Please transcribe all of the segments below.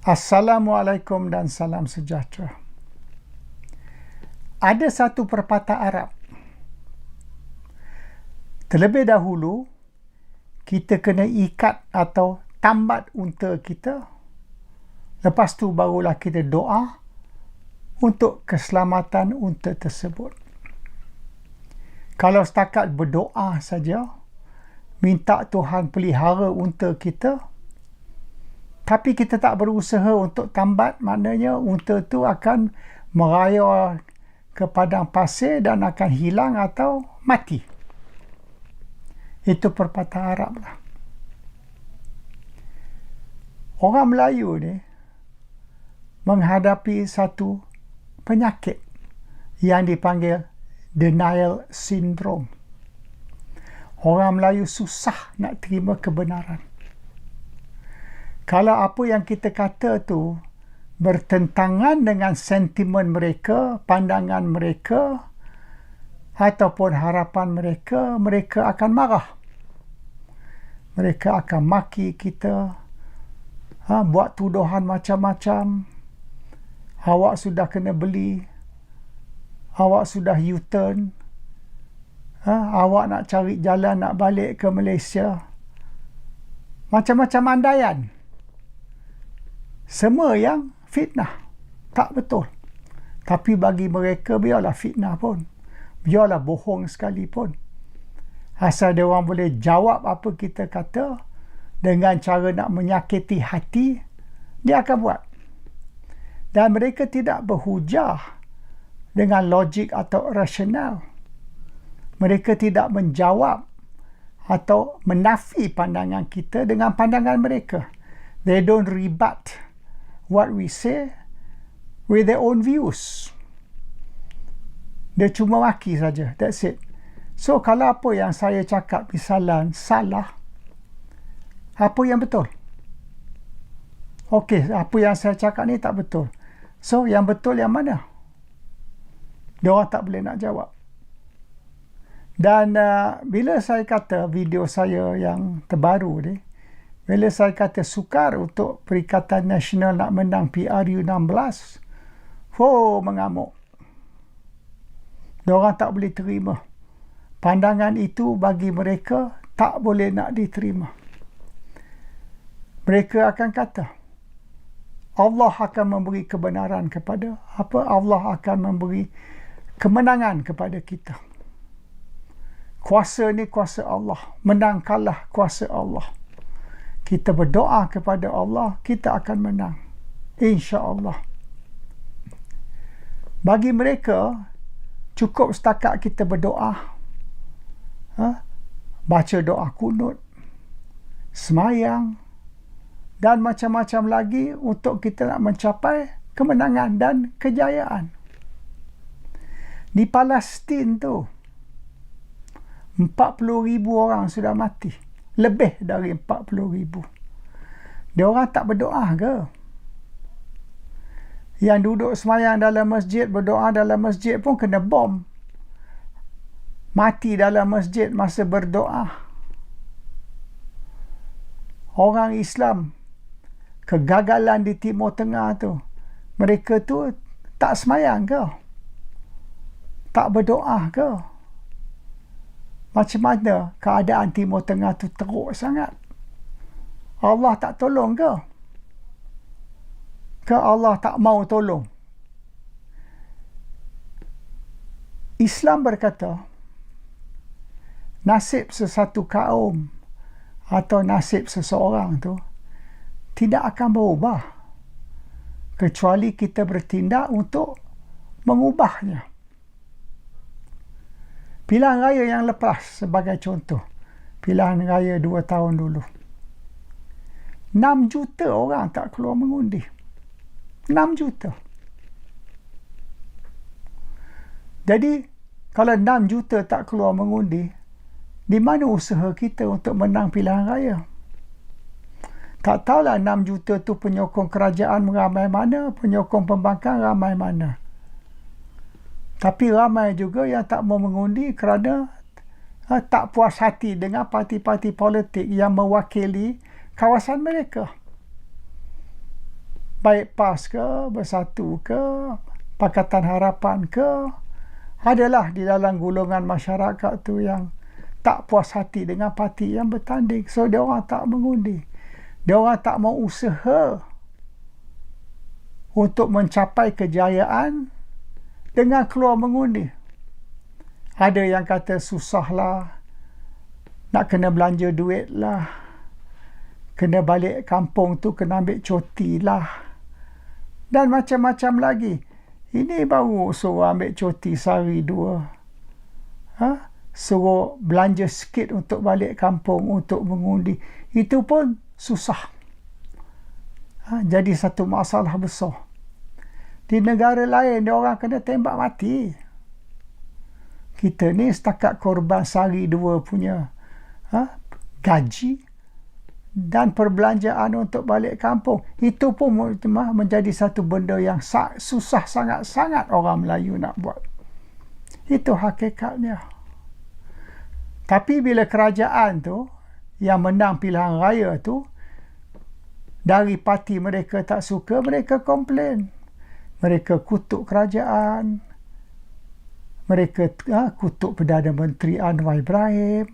Assalamualaikum dan salam sejahtera. Ada satu perpatah Arab. Terlebih dahulu, kita kena ikat atau tambat unta kita. Lepas tu barulah kita doa untuk keselamatan unta tersebut. Kalau setakat berdoa saja, minta Tuhan pelihara unta kita, tapi kita tak berusaha untuk tambat maknanya unta tu akan meraya ke padang pasir dan akan hilang atau mati. Itu perpatah Arab lah. Orang Melayu ni menghadapi satu penyakit yang dipanggil denial syndrome. Orang Melayu susah nak terima kebenaran kalau apa yang kita kata tu bertentangan dengan sentimen mereka, pandangan mereka ataupun harapan mereka, mereka akan marah. Mereka akan maki kita, ha, buat tuduhan macam-macam. Awak sudah kena beli, awak sudah U-turn, ha, awak nak cari jalan nak balik ke Malaysia. Macam-macam andaian semua yang fitnah. Tak betul. Tapi bagi mereka biarlah fitnah pun. Biarlah bohong sekalipun asal dia orang boleh jawab apa kita kata dengan cara nak menyakiti hati dia akan buat. Dan mereka tidak berhujah dengan logik atau rasional. Mereka tidak menjawab atau menafi pandangan kita dengan pandangan mereka. They don't rebut what we say with their own views. Dia cuma maki saja. That's it. So kalau apa yang saya cakap misalan salah, apa yang betul? Okey, apa yang saya cakap ni tak betul. So yang betul yang mana? Dia orang tak boleh nak jawab. Dan uh, bila saya kata video saya yang terbaru ni, bila saya kata sukar untuk Perikatan Nasional nak menang PRU16, oh mengamuk. Diorang tak boleh terima. Pandangan itu bagi mereka tak boleh nak diterima. Mereka akan kata, Allah akan memberi kebenaran kepada apa? Allah akan memberi kemenangan kepada kita. Kuasa ni kuasa Allah. Menang kalah kuasa Allah kita berdoa kepada Allah, kita akan menang. Insya Allah. Bagi mereka, cukup setakat kita berdoa. Ha? Baca doa kunut. Semayang. Dan macam-macam lagi untuk kita nak mencapai kemenangan dan kejayaan. Di Palestin tu, 40 ribu orang sudah mati lebih dari 40 ribu. Dia orang tak berdoa ke? Yang duduk semayang dalam masjid, berdoa dalam masjid pun kena bom. Mati dalam masjid masa berdoa. Orang Islam, kegagalan di Timur Tengah tu, mereka tu tak semayang ke? Tak berdoa ke? Macam mana keadaan Timur Tengah tu teruk sangat? Allah tak tolong ke? Ke Allah tak mau tolong? Islam berkata, nasib sesuatu kaum atau nasib seseorang tu tidak akan berubah kecuali kita bertindak untuk mengubahnya. Pilihan raya yang lepas sebagai contoh. Pilihan raya dua tahun dulu. 6 juta orang tak keluar mengundi. 6 juta. Jadi, kalau 6 juta tak keluar mengundi, di mana usaha kita untuk menang pilihan raya? Tak tahulah 6 juta tu penyokong kerajaan ramai mana, penyokong pembangkang ramai mana. Tapi ramai juga yang tak mau mengundi kerana ha, tak puas hati dengan parti-parti politik yang mewakili kawasan mereka. baik PAS ke, Bersatu ke, Pakatan Harapan ke, adalah di dalam golongan masyarakat tu yang tak puas hati dengan parti yang bertanding. So, dia orang tak mengundi. Dia orang tak mau usaha untuk mencapai kejayaan dengan keluar mengundi. Ada yang kata susahlah, nak kena belanja duit lah, kena balik kampung tu kena ambil cuti lah, dan macam-macam lagi. Ini baru suruh ambil cuti sehari dua. Ha? Suruh belanja sikit untuk balik kampung untuk mengundi. Itu pun susah. Ha? Jadi satu masalah besar. Di negara lain, dia orang kena tembak mati. Kita ni setakat korban sehari dua punya ha, gaji dan perbelanjaan untuk balik kampung. Itu pun menjadi satu benda yang susah sangat-sangat orang Melayu nak buat. Itu hakikatnya. Tapi bila kerajaan tu yang menang pilihan raya tu dari parti mereka tak suka, mereka komplain mereka kutuk kerajaan. Mereka ha, kutuk Perdana Menteri Anwar Ibrahim.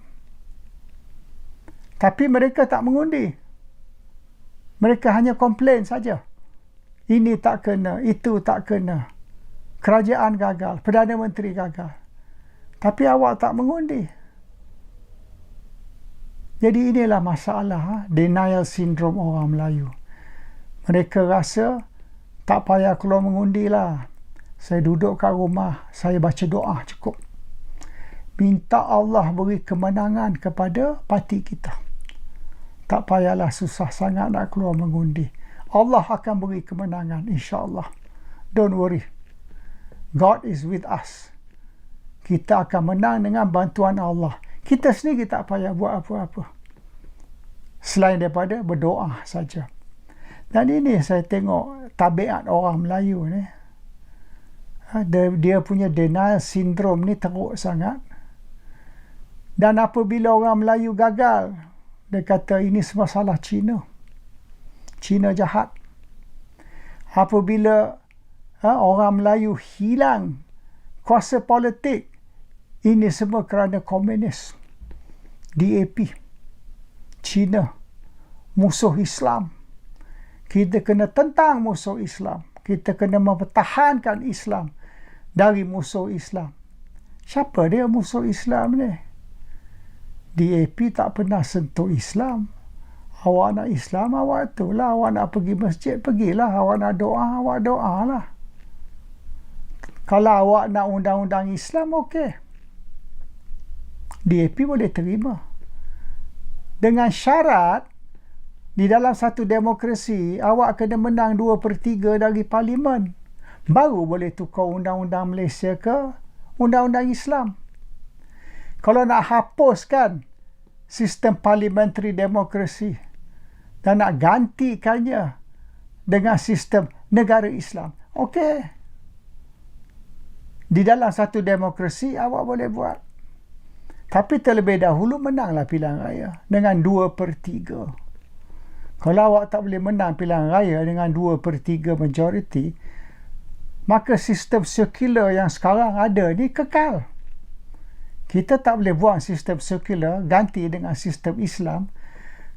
Tapi mereka tak mengundi. Mereka hanya komplain saja. Ini tak kena itu tak kena. Kerajaan gagal Perdana Menteri gagal. Tapi awak tak mengundi. Jadi inilah masalah ha? denial syndrome orang Melayu. Mereka rasa tak payah keluar mengundi lah. Saya duduk kat rumah, saya baca doa cukup. Minta Allah beri kemenangan kepada parti kita. Tak payahlah susah sangat nak keluar mengundi. Allah akan beri kemenangan insya-Allah. Don't worry. God is with us. Kita akan menang dengan bantuan Allah. Kita sendiri tak payah buat apa-apa. Selain daripada berdoa saja. Dan ini saya tengok tabiat orang Melayu ni. Ha, dia, dia punya denial syndrome ni teruk sangat. Dan apabila orang Melayu gagal, dia kata ini semua salah Cina. Cina jahat. Apabila ha, orang Melayu hilang kuasa politik, ini semua kerana komunis. DAP. Cina. Musuh Islam kita kena tentang musuh Islam. Kita kena mempertahankan Islam dari musuh Islam. Siapa dia musuh Islam ni? DAP tak pernah sentuh Islam. Awak nak Islam, awak tu lah. Awak nak pergi masjid, pergilah. Awak nak doa, awak doa lah. Kalau awak nak undang-undang Islam, okey. DAP boleh terima. Dengan syarat, di dalam satu demokrasi, awak kena menang dua per 3 dari parlimen. Baru boleh tukar undang-undang Malaysia ke undang-undang Islam. Kalau nak hapuskan sistem parliamentary demokrasi dan nak gantikannya dengan sistem negara Islam. Okey. Di dalam satu demokrasi, awak boleh buat. Tapi terlebih dahulu menanglah pilihan raya dengan dua per 3. Kalau awak tak boleh menang pilihan raya dengan 2 per 3 majoriti, maka sistem sekular yang sekarang ada ni kekal. Kita tak boleh buang sistem sekular ganti dengan sistem Islam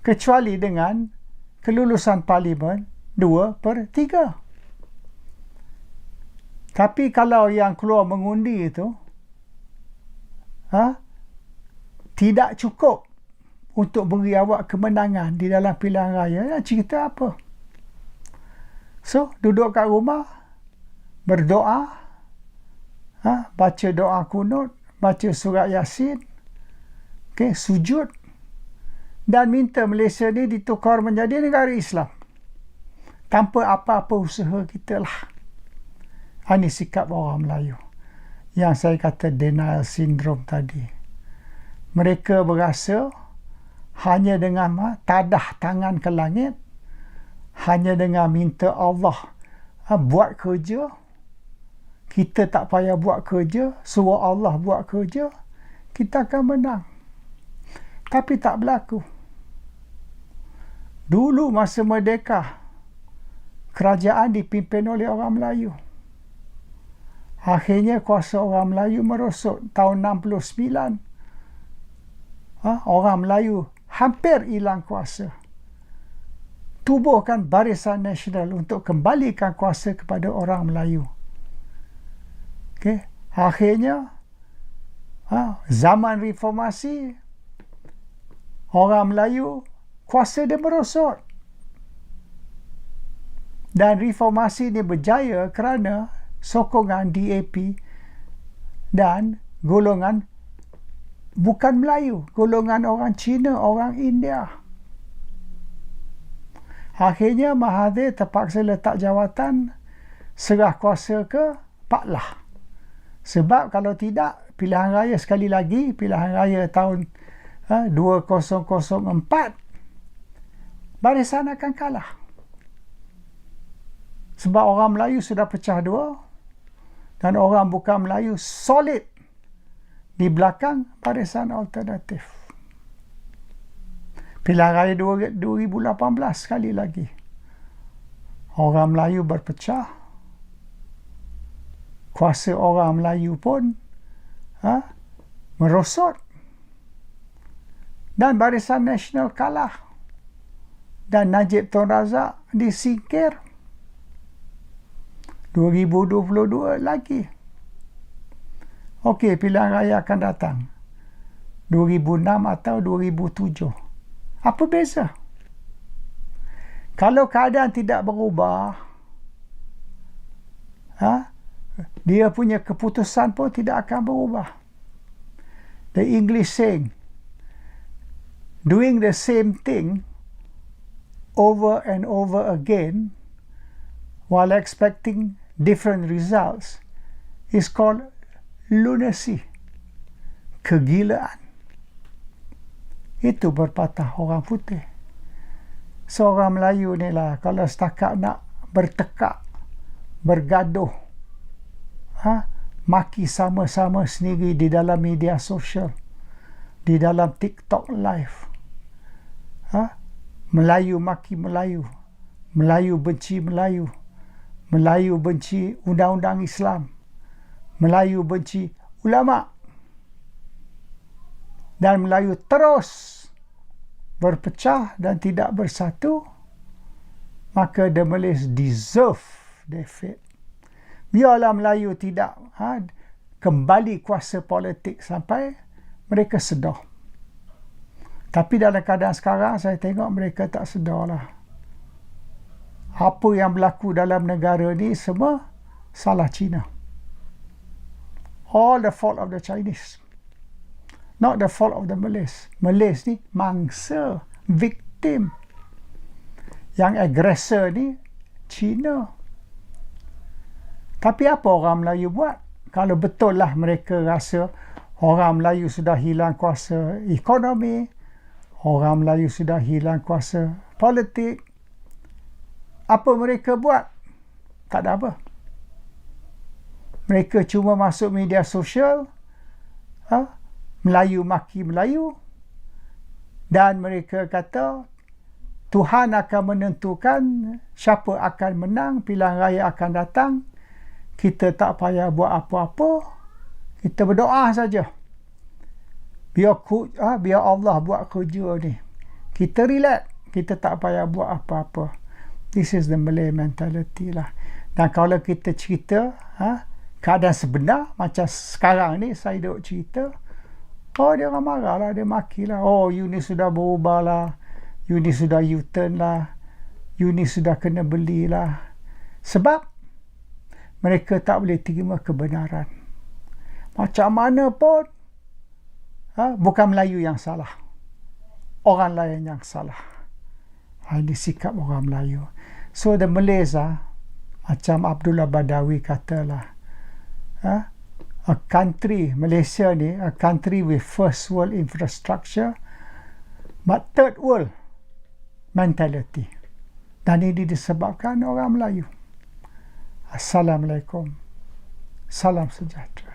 kecuali dengan kelulusan parlimen 2 per 3. Tapi kalau yang keluar mengundi itu ha, tidak cukup untuk beri awak kemenangan di dalam pilihan raya. Nak cerita apa? So duduk kat rumah berdoa ha, baca doa kunut baca surat yasin okay, sujud dan minta Malaysia ni ditukar menjadi negara Islam. Tanpa apa-apa usaha kita lah. Ini sikap orang Melayu. Yang saya kata denial syndrome tadi. Mereka berasa hanya dengan tadah tangan ke langit hanya dengan minta Allah ha, buat kerja kita tak payah buat kerja suruh Allah buat kerja kita akan menang tapi tak berlaku dulu masa merdeka kerajaan dipimpin oleh orang Melayu. Akhirnya kuasa orang Melayu merosot tahun 69. Ha, orang Melayu hampir hilang kuasa. Tubuhkan barisan nasional untuk kembalikan kuasa kepada orang Melayu. Okay. Akhirnya, ha, zaman reformasi, orang Melayu kuasa dia merosot. Dan reformasi ini berjaya kerana sokongan DAP dan golongan bukan Melayu, golongan orang Cina, orang India. Akhirnya Mahathir terpaksa letak jawatan serah kuasa ke Pak Lah. Sebab kalau tidak, pilihan raya sekali lagi, pilihan raya tahun ha, 2004, barisan akan kalah. Sebab orang Melayu sudah pecah dua, dan orang bukan Melayu solid di belakang barisan alternatif. Pilihan raya 2018 sekali lagi. Orang Melayu berpecah. Kuasa orang Melayu pun ha, merosot. Dan barisan nasional kalah. Dan Najib Tun Razak disingkir 2022 lagi. Okey, pilihan raya akan datang. 2006 atau 2007. Apa beza? Kalau keadaan tidak berubah, ha, dia punya keputusan pun tidak akan berubah. The English saying, doing the same thing over and over again while expecting different results is called lunacy. Kegilaan. Itu berpatah orang putih. Seorang Melayu ni lah kalau setakat nak bertekak, bergaduh, ha? maki sama-sama sendiri di dalam media sosial, di dalam TikTok live. Ha? Melayu maki Melayu. Melayu benci Melayu. Melayu benci undang-undang Islam. Melayu benci ulama. Dan Melayu terus berpecah dan tidak bersatu. Maka the Malays deserve defeat. Biarlah Melayu tidak ha, kembali kuasa politik sampai mereka sedar. Tapi dalam keadaan sekarang saya tengok mereka tak sedar lah apa yang berlaku dalam negara ni semua salah Cina. All the fault of the Chinese. Not the fault of the Malays. Malays ni mangsa, victim. Yang agresor ni Cina. Tapi apa orang Melayu buat? Kalau betul lah mereka rasa orang Melayu sudah hilang kuasa ekonomi, orang Melayu sudah hilang kuasa politik, apa mereka buat? Tak ada apa. Mereka cuma masuk media sosial, ha? Melayu maki Melayu, dan mereka kata Tuhan akan menentukan siapa akan menang, pilihan raya akan datang. Kita tak payah buat apa-apa. Kita berdoa saja. Biar, ku, ha, biar Allah buat kerja ni. Kita relax. Kita tak payah buat apa-apa. This is the Malay mentality lah. Dan kalau kita cerita ha, keadaan sebenar macam sekarang ni saya duduk cerita oh dia orang marah lah dia maki lah oh you ni sudah berubah lah you ni sudah U-turn lah you ni sudah kena beli lah sebab mereka tak boleh terima kebenaran. Macam mana pun ha, bukan Melayu yang salah orang lain yang salah. Ha, ini sikap orang Melayu. So the Malays ah, macam Abdullah Badawi katalah, ah, a country Malaysia ni a country with first world infrastructure, but third world mentality. Dan ini disebabkan orang Melayu. Assalamualaikum. Salam sejahtera.